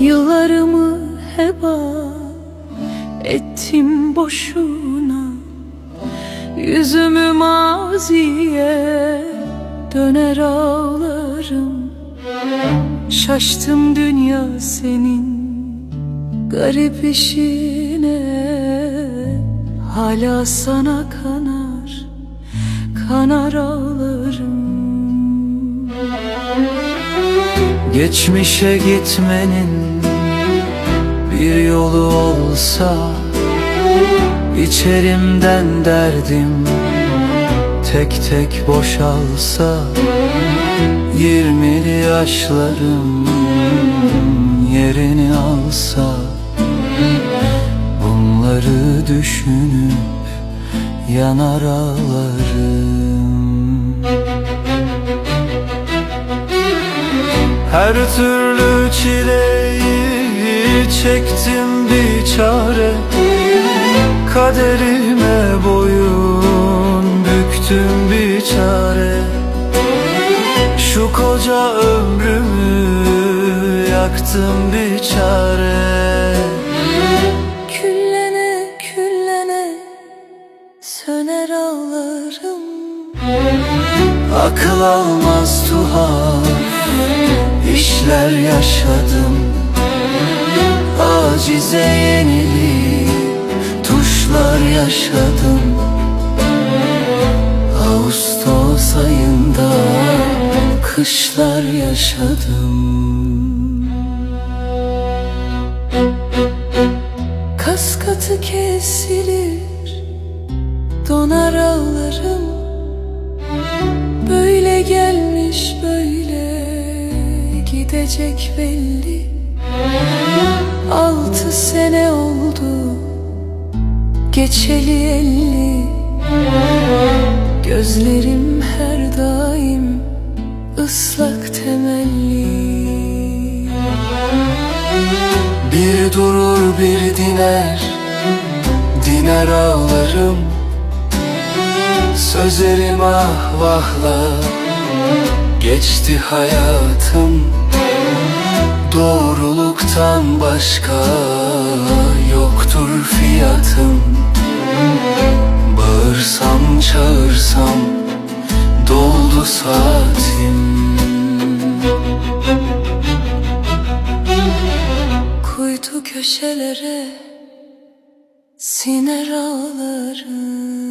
Yıllarımı heba ettim boşuna. Yüzümü maziye döner ağlarım. Şaştım dünya senin garip işine. Hala sana kanar, kanar ağlarım. Geçmişe gitmenin bir yolu olsa İçerimden derdim tek tek boşalsa Yirmili yaşlarım yerini alsa Bunları düşünüp yanar ağlarım. Her türlü çileyi çektim bir çare. Kaderime boyun büktüm bir çare. Şu koca ömrümü yaktım bir çare. Küllene küllene söner ağlarım. Akıl almaz tuhaf işler yaşadım Acize yenilip tuşlar yaşadım. Ağustos ayında kışlar yaşadım. Kas katı kesilir Donar ağlarım. Böyle gelmiş böyle Gidecek belli Geçeli elli. Gözlerim her daim ıslak temelli. Bir durur bir diner. Diner ağlarım. Sözlerim ah vahla Geçti hayatım. Doğruluktan başka fiyatım. Bağırsam çağırsam Doldu saatim. Kuytu köşelere Siner ağlarım